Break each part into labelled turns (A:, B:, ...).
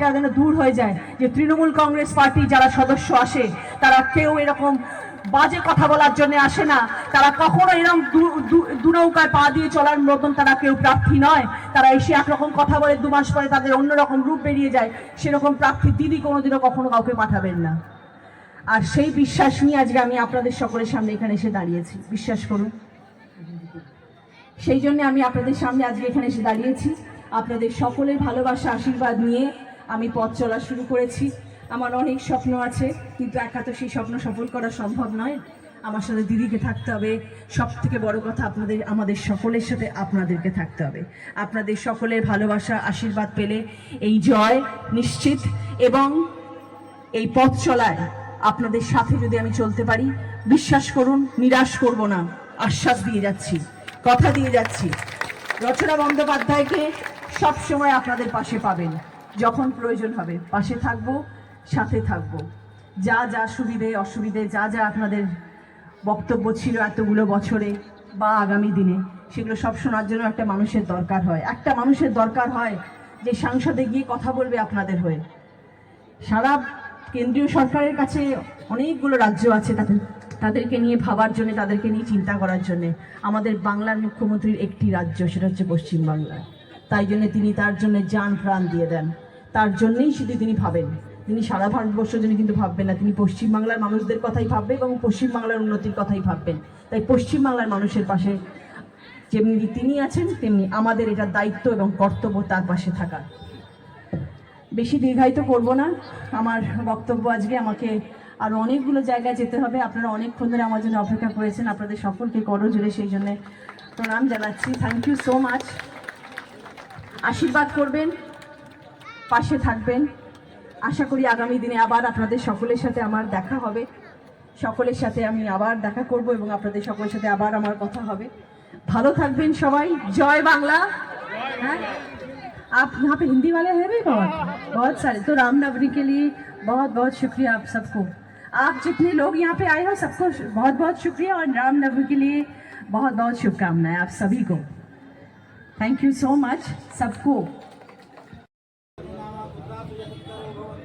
A: যেন দূর হয়ে যায় যে তৃণমূল কংগ্রেস পার্টি যারা সদস্য আসে, তারা কেউ এরকম বাজে কথা বলার জন্য আসে না। তারা কখনো এরকম দুনৌকায় পা দিয়ে চলার মতন তারা কেউ প্রার্থী নয়। তারা এসে একরকম কথা বলে, দু মাস পরে তাদের অন্যরকম রূপ বেরিয়ে যায়। সেরকম প্রার্থী দিদি কোনোদিনও কখনো কাউকে পাঠাবেন না। আর সেই বিশ্বাস নিয়ে আজকে আমি আপনাদের সকলের সামনে এখানে এসে দাঁড়িয়েছি। বিশ্বাস করুন। সেই জন্য আমি আপনাদের সামনে আজকে এখানে এসে দাঁড়িয়েছি। আপনাদের সকলের ভালোবাসা, আশীর্বাদ নিয়ে আমি পথ চলা শুরু করেছি। আমার অনেক স্বপ্ন আছে, কিন্তু একা তো সেই স্বপ্ন সফল করা সম্ভব নয়। আমার সাথে দিদিকে থাকতে হবে। সব থেকে বড় কথা আপনাদের, আমাদের সকলের সাথে আপনাদেরকে থাকতে হবে। আপনাদের সকলের ভালোবাসা, আশীর্বাদ পেলে এই জয় নিশ্চিত এবং এই পথ চলায় আপনাদের সাথে যদি আমি চলতে পারি, বিশ্বাস করুন, নিরাশ করব না। আশ্বাস দিয়ে যাচ্ছি, কথা দিয়ে যাচ্ছি। রচনা বন্দ্যোপাধ্যায়কে সব সময় আপনাদের পাশে পাবেন। যখন প্রয়োজন হবে, পাশে থাকব, সাথে থাকব। যা যা সুবিধে, অসুবিধে, যা যা আপনাদের বক্তব্য ছিল এতগুলো বছরে বা আগামী দিনে, সেগুলো সব শোনার জন্য একটা মানুষের দরকার হয়। একটা মানুষের দরকার হয় যে সাংসদে গিয়ে কথা বলবে আপনাদের হয়ে। সারা কেন্দ্রীয় সরকারের কাছে অনেকগুলো রাজ্য আছে তাদের, তাদেরকে নিয়ে ভাবার জন্য, তাদেরকে নিয়ে চিন্তা করার জন্য। আমাদের বাংলার মুখ্যমন্ত্রীর একটি রাজ্য, সেটা হচ্ছে পশ্চিমবাংলা তাই জন্য তিনি তার জন্য যান প্রাণ দিয়ে দেন। তার জন্যেই শুধু তিনি ভাবেন। তিনি সারা ভারতবর্ষের জন্য কিন্তু ভাববেন না। তিনি পশ্চিমবাংলার মানুষদের কথাই ভাববেন এবং পশ্চিমবাংলার উন্নতির কথাই ভাববেন। তাই পশ্চিমবাংলার মানুষের পাশে যেমনি তিনি আছেন, তেমনি আমাদের এটা দায়িত্ব এবং কর্তব্য তার পাশে থাকা বেশি দীর্ঘায়িত করব না। আমার বক্তব্য আজকে আমাকে আরও অনেকগুলো জায়গায় যেতে হবে। আপনারা অনেকক্ষণ ধরে আমার জন্য অপেক্ষা করেছেন। আপনাদের সকলকে করো জুড়ে সেই জন্যে প্রণাম জানাচ্ছি। থ্যাংক ইউ সো মাচ আশীর্বাদ করবেন। পাশে থাকবেন আশা করি আগামী দিনে আবার আপনাদের সকলের সাথে আমার দেখা হবে সকলের সাথে আমি আবার দেখা করব এবং আপনাদের সকলের সাথে আবার আমার কথা হবে ভালো থাকবেন সবাই জয় বাংলা হ্যাঁ आप यहाँ पे हिंदी वाले हैं भी बहुत बहुत सारे तो रामनवमी के लिए बहुत बहुत शुक्रिया आप सबको आप जितने लोग यहाँ पे आए हो सबको बहुत बहुत शुक्रिया और रामनवमी के लिए बहुत बहुत शुभकामनाएं आप सभी को थैंक यू सो मच सबको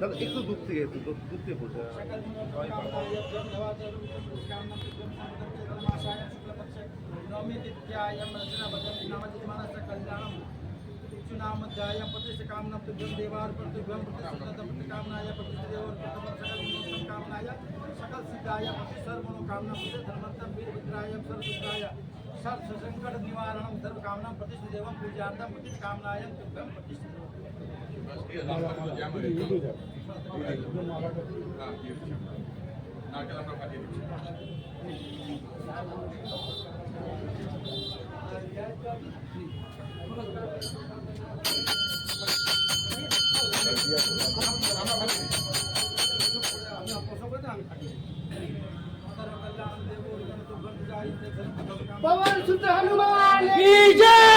B: দাদা একটু দূর থেকে একটু দূর দূর থেকে বলতে सौम्यदित्यायं रचनाभद्रं नामजमानस्य कल्याणं।
C: चुनामध्याय प्रतिष्ठ कामना तुभ्यम देवार प्रतिभ्यम प्रतिष्ठ कामनाय प्रतिष्ठ देवर सकल कामनाय सकल सिद्धाय प्रति सर्व मनोकामना प्रति धर्मर्थम वीर विद्राय सर्वविद्राय सर्व संकट निवारणम धर्म कामना प्रतिष्ठ देवम पूजार्थम प्रति कामनाय तुभ्यम प्रतिष्ठ देवम पूजार्थं प्रतिष्ठकामनाय तुभ्यं प्रतिष्ठदेवं
D: पवन सुत हनुमान की जय